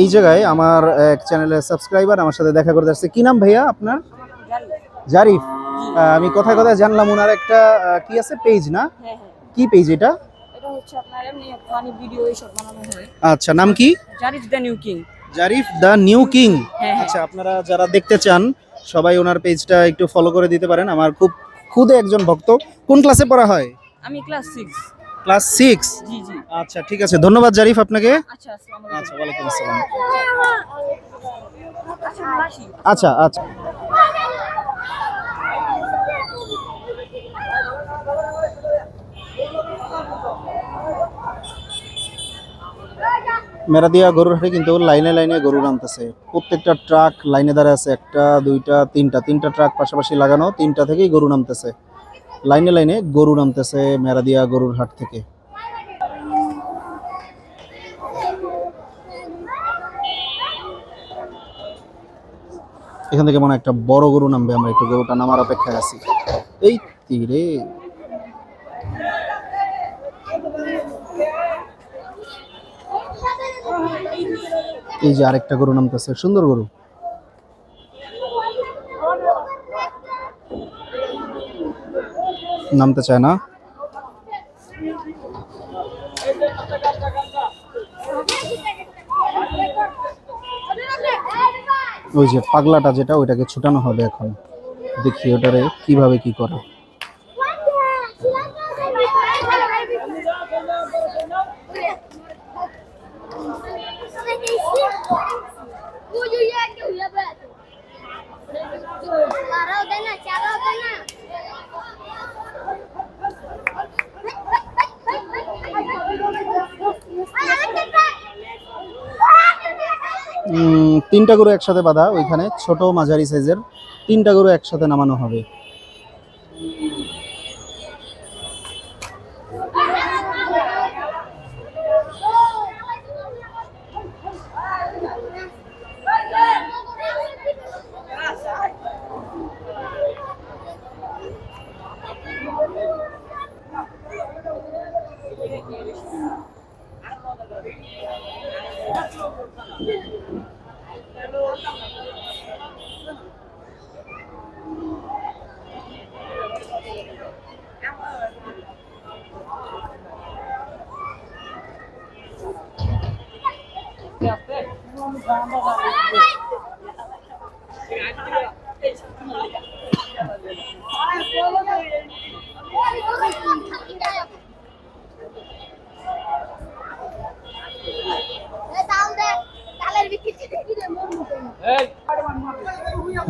এই জায়গায় আমার এক চ্যানেলের সাবস্ক্রাইবার আমার সাথে দেখা করতে আসছে। কি নাম ভাইয়া আপনার? জারিফ। আমি কথায় কথায় জানলাম ওনার একটা কি আছে? পেজ না? হ্যাঁ হ্যাঁ। কি পেজ এটা? এটা হচ্ছে আপনার এমনি ফানি ভিডিও এইসব বানানো আচ্ছা নাম কি? Zarif the new king. Zarif the new king. হ্যাঁ আচ্ছা আপনারা যারা দেখতে চান সবাই ওনার পেজটা একটু ফলো করে দিতে পারেন। আমার খুব খুদে একজন ভক্ত। কোন ক্লাসে পড়া হয়? আমি ক্লাস সিক্স ক্লাস সিক্স? জি জি। আচ্ছা ঠিক আছে। ধন্যবাদ জারিফ আপনাকে। আচ্ছা আসসালামু আচ্ছা আলাইকুম ওয়ালাইকুম আসসালাম। আচ্ছা আচ্ছা আচ্ছা। মেরাদিয়া গরুর হাটে কিন্তু লাইনে লাইনে গরু নামতেছে প্রত্যেকটা ট্রাক লাইনে দাঁড়ায় আছে একটা দুইটা তিনটা। তিনটা ট্রাক পাশাপাশি লাগানো তিনটা থেকেই গরু নামতেছে। লাইনে লাইনে গরু নামতেছে মেরাদিয়া গরুর হাট থেকে। এখান থেকে মনে একটা বড় গরু নামবে, আমরা একটু গরুটা নামার অপেক্ষায় আছি। এই তীরে। এই যে আরেকটা গরু নামতেছে, সুন্দর গরু। নামতে চায় না। ওই যে পাগলাটা যেটা, ওইটাকে ছুটানো হবে এখন। দেখি ওটারে কীভাবে কি করে। তিনটা গরু একসাথে বাঁধা ওইখানে ছোট মাঝারি সাইজের তিনটা গরু একসাথে নামানো হবে।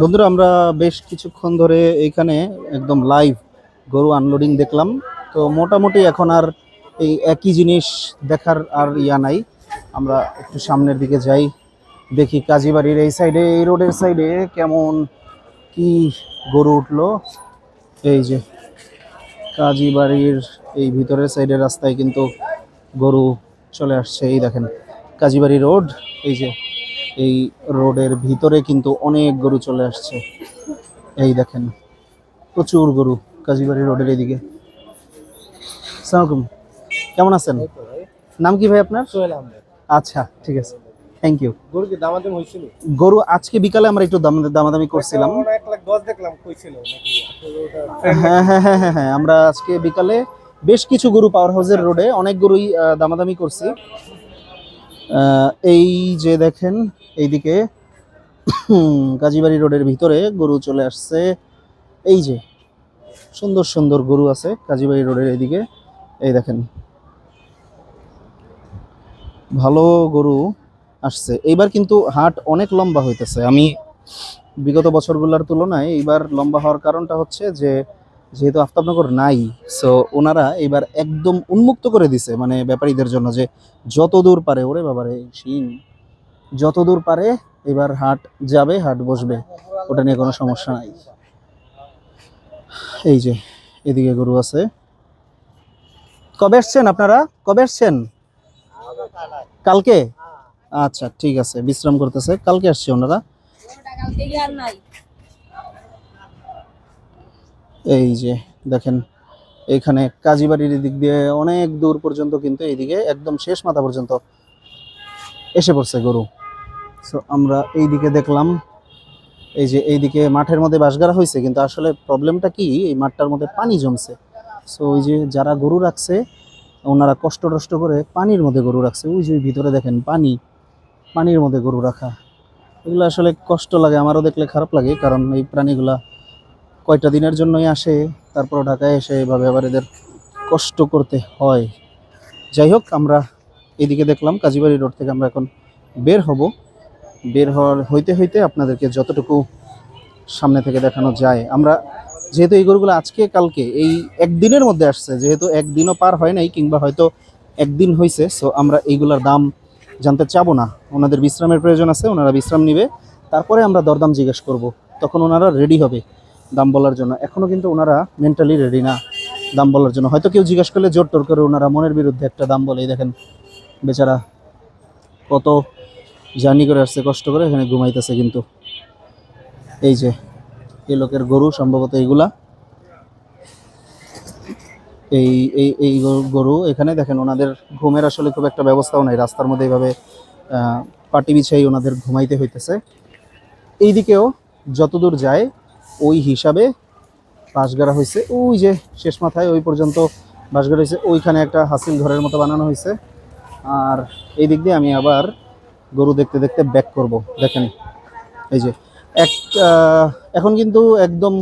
বন্ধুরা, আমরা বেশ কিছুক্ষণ ধরে এইখানে একদম লাইভ গরু আনলোডিং দেখলাম। তো মোটামুটি এখন আর এই একই জিনিস দেখার আর ইয়া নাই। আমরা একটু সামনের দিকে যাই, দেখি কাজীবাড়ির এই সাইডে এই রোডের সাইডে কেমন কি গরু উঠল। এই যে কাজীবাড়ির এই ভিতরের সাইডের রাস্তায় কিন্তু গরু চলে আসছে। এই দেখেন, কাজীবাড়ি রোড এই যে এই রোডের ভিতরে কিন্তু অনেক গরু চলে আসছে। এই দেখেন প্রচুর গরু কাজীবাড়ি রোডের এইদিকে সালামালাইকুম কেমন আছেন? নাম কি ভাই আপনার? সোহেল আহমেদ। আচ্ছা ঠিক আছে। থ্যাংক ইউ গরু কি দামাদাম হয়েছিল? গরু আজকে বিকালে আমরা একটু দাম দামাদামি করছিলাম। দেখলাম কইছিল ওটা হ্যাঁ হ্যাঁ হ্যাঁ হ্যাঁ হ্যাঁ আমরা আজকে বিকালে বেশ কিছু গরু পাওয়ার হাউসের রোডে অনেক গরুই দামাদামি করছি। এই যে দেখেন, এইদিকে কাজীবাড়ি রোডের ভিতরে গরু চলে আসছে। এই যে, সুন্দর সুন্দর গরু আছে কাজীবাড়ি রোডের এইদিকে। এই দেখেন, ভালো গরু আসছে। এইবার কিন্তু হাট অনেক লম্বা হইতেছে। আমি বিগত বছরগুলোর তুলনায় এইবার লম্বা হওয়ার কারণটা হচ্ছে যে যেহেতু আফতাবনগর নাই সো ওনারা এবার একদম উন্মুক্ত করে দিছে মানে ব্যাপারীদের জন্য যে যত দূর পারে, ওরে বাবারে শিং যত দূর পারে এবার হাট যাবে, হাট বসবে, ওটা নিয়ে কোনো সমস্যা নাই। এই যে, এদিকে গরু আছে। কবে এসছেন আপনারা? কবে এসছেন কালকে? আচ্ছা ঠিক আছে, বিশ্রাম করতেছে। কালকে আসছে ওনারা? এই যে দেখেন এইখানে কাজীবাড়ির দিক দিয়ে অনেক দূর পর্যন্ত কিন্তু এইদিকে একদম শেষ মাথা পর্যন্ত এসে পড়ছে গরু। সো আমরা এই দিকে দেখলাম, এই যে এইদিকে মাঠের মধ্যে বাঁশগাড়া হয়েছে, কিন্তু আসলে প্রবলেমটা কি? এই মাঠটার মধ্যে পানি জমছে। সো ওই যে যারা গরু রাখছে, ওনারা কষ্ট টষ্ট করে পানির মধ্যে গরু রাখছে। ওই যে ভিতরে দেখেন পানি, পানির মধ্যে গরু রাখা। এগুলো আসলে কষ্ট লাগে, আমারও দেখলে খারাপ লাগে, কারণ এই প্রাণীগুলা কয়টা দিনের জন্যই আসে তারপর ঢাকায় এসে এভাবে আবার এদের কষ্ট করতে হয়। যাই হোক, আমরা এদিকে দেখলাম কাজীবাড়ি রোড থেকে আমরা এখন বের হব। বের হওয়ার হইতে হইতে আপনাদেরকে যতটুকু সামনে থেকে দেখানো যায়। আমরা যেহেতু এই গরুগুলো আজকে, কালকে, এই একদিনের মধ্যে আসছে, যেহেতু একদিনও পার হয় নাই, কিংবা হয়তো একদিন হয়েছে সো আমরা এইগুলোর দাম জানতে চাবো না। ওনাদের বিশ্রামের প্রয়োজন আছে, ওনারা বিশ্রাম নিবে। তারপরে আমরা দরদাম জিজ্ঞেস করব। তখন ওনারা রেডি হবে। দাম বলার জন্য। এখনও কিন্তু ওনারা মেন্টালি রেডি না দাম বলার জন্য। হয়তো কেউ জিজ্ঞেস করলে জোর টোর করে ওনারা মনের বিরুদ্ধে একটা দাম বলে দেখেন, বেচারা কত জার্নি করে আসছে, কষ্ট করে এখানে ঘুমাইতেছে কিন্তু। এই যে, এই লোকের গরু সম্ভবত এইগুলা। এই এই এই গরু- এখানে দেখেন, ওনাদের ঘুমের আসলে খুব একটা ব্যবস্থাও নাই। রাস্তার মধ্যে এইভাবে পাটি বিছাই ওনাদের ঘুমাইতে হইতেছে। এইদিকেও যতদূর যায় ওই হিসাবে বাঁশগাড়া হয়েছে। ওই যে শেষ মাথায় ওই পর্যন্ত বাঁশগাড়া হয়েছে। ওইখানে একটা হাসিল ঘরের মতো বানানো হয়েছে। আর এই দিক দিয়ে আমি আবার গরু দেখতে দেখতে ব্যাক করব। দেখেন, এই যে এক এখন কিন্তু একদম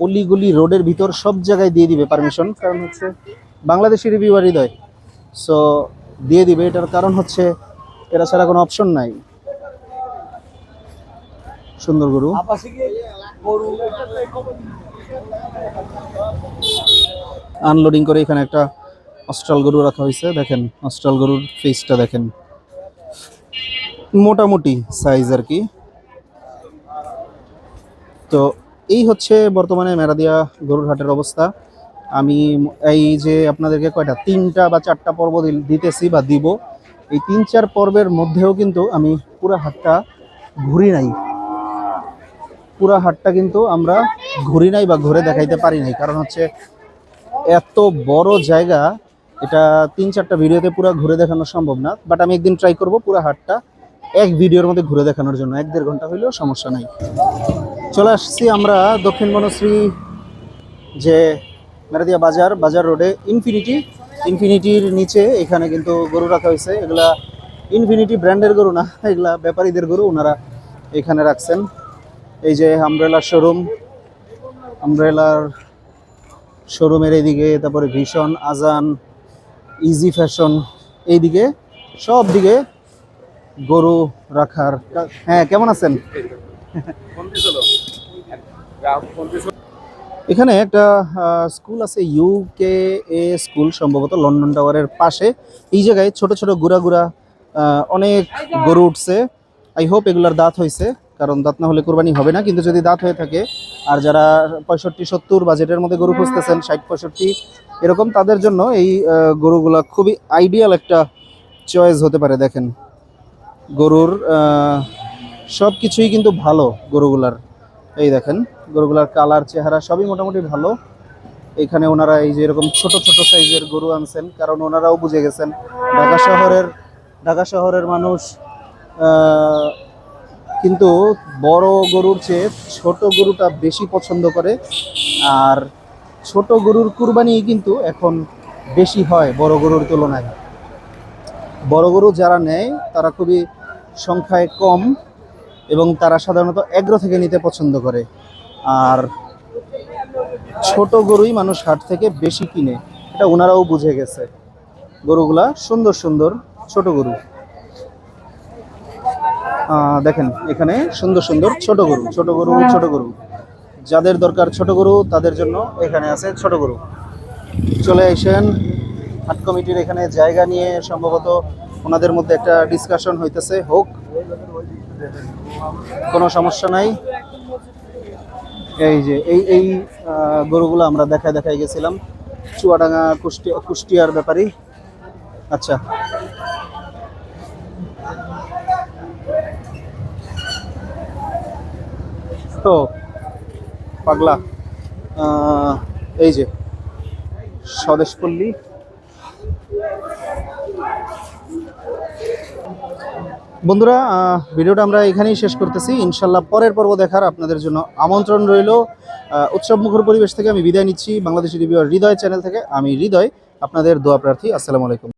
অলিগলি রোডের ভিতর সব জায়গায় দিয়ে দিবে পারমিশন কারণ হচ্ছে বাংলাদেশি রিভিউয়ার হৃদয়। সো দিয়ে দিবে। এটার কারণ হচ্ছে এরা ছাড়া কোনো অপশন নাই। সুন্দর গরু। আনলোডিং করে এখানে একটা অস্ট্রাল গরু রাখা হয়েছে। দেখেন, অস্ট্রাল গরুর ফেসটা দেখেন। মোটামুটি সাইজ আর কি। তো এই হচ্ছে বর্তমানে মেরাদিয়া গরুর হাটের অবস্থা। আমি এই যে আপনাদেরকে কয়টা, তিনটা বা চারটা পর্ব দিতেছি বা দিব, এই তিন চার পর্বের মধ্যেও কিন্তু আমি পুরো হাটটা ঘুরি নাই। পুরো হাটটা কিন্তু আমরা ঘুরি নাই বা ঘুরে দেখাইতে পারি নাই। কারণ হচ্ছে এত বড় জায়গা, এটা তিন চারটা ভিডিওতে পুরো ঘুরে দেখানো সম্ভব না। বাট আমি একদিন ট্রাই করব পুরো হাটটা এক ভিডিওর মধ্যে ঘুরে দেখানোর জন্য। এক দেড় ঘণ্টা হইলেও সমস্যা নাই। চলে আসছি আমরা দক্ষিণ বনশ্রী যে মেরাদিয়া বাজার বাজার রোডে ইনফিনিটি ইনফিনিটির নিচে এখানে কিন্তু গরু রাখা হয়েছে। এগুলা ইনফিনিটি ব্র্যান্ডের গরু না, এগুলা ব্যাপারীদের গরু, ওনারা এখানে রাখছেন। এই যে আমব্রেলার শোরুম আমব্রেলার শোরুমের এইদিকে, তারপরে ভীষণ আজান ইজি ফ্যাশন এইদিকে সব দিকে গরু রাখার হ্যাঁ কেমন আছেন? এখানে একটা স্কুল আছে ইউকে এ স্কুল, সম্ভবত লন্ডন টাওয়ারের পাশে। এই জায়গায় ছোট ছোট গুড়া গুড়া অনেক গরু উঠছে। আই হোপ এগুলার দাঁত হয়েছে কারণ দাঁত না হলে কোরবানি হবে না, কিন্তু যদি দাঁত হয়ে থাকে, আর যারা পঁয়ষট্টি, সত্তর বাজেটের মধ্যে গরু খুঁজতেছেন, ষাট, পঁয়ষট্টি, এরকম তাদের জন্য এই গরুগুলা খুবই আইডিয়াল একটা চয়েস হতে পারে, দেখেন। গরুর সব কিছুই কিন্তু ভালো গরুগুলার। এই দেখেন, গরুগুলার কালার চেহারা সবই মোটামুটি ভালো। এখানে ওনারা এই যে এরকম ছোট ছোট সাইজের গরু আনছেন, কারণ ওনারাও বুঝে গেছেন, ঢাকা শহরের ঢাকা শহরের মানুষ কিন্তু বড় গরুর চেয়ে ছোট গরুটা বেশি পছন্দ করে। আর ছোট গরুর কুরবানি কিন্তু এখন বেশি হয় বড় গরুর তুলনায়। বড় গরু যারা নেয়, তারা খুবই সংখ্যায় কম এবং তারা সাধারণত এগ্রো থেকে নিতে পছন্দ করে। আর ছোট গরুই মানুষ হাট থেকে বেশি কিনে। এটা ওনারাও বুঝে গেছে। গরুগুলা সুন্দর সুন্দর ছোট গরু। দেখেন এখানে সুন্দর সুন্দর ছোট গরু ছোট গরু ছোট গরু। যাদের দরকার ছোট গরু তাদের জন্য এখানে আছে ছোট গরু। চলে আসেন হাট কমিটির এখানে জায়গা নিয়ে সম্ভবত ওনাদের মধ্যে একটা ডিসকাশন হইতেছে। হোক কোনো সমস্যা নাই। এই যে এই এই গরুগুলো আমরা দেখায় দেখায় গেছিলাম। চুয়াডাঙ্গা কুষ্টিয়া কুষ্টিয়ার ব্যাপারই আচ্ছা তো পাগলা। এই যে স্বদেশ পল্লী বন্ধুরা ভিডিওটা আমরা এখানেই শেষ করতেছি। ইনশাল্লাহ পরের পর্ব দেখার আপনাদের জন্য আমন্ত্রণ রইল। উৎসব মুখর পরিবেশ থেকে আমি বিদায় নিচ্ছি। বাংলাদেশি রিভিউয়ার হৃদয় চ্যানেল থেকে আমি হৃদয়। আপনাদের দোয়া প্রার্থী। আসসালামু আলাইকুম।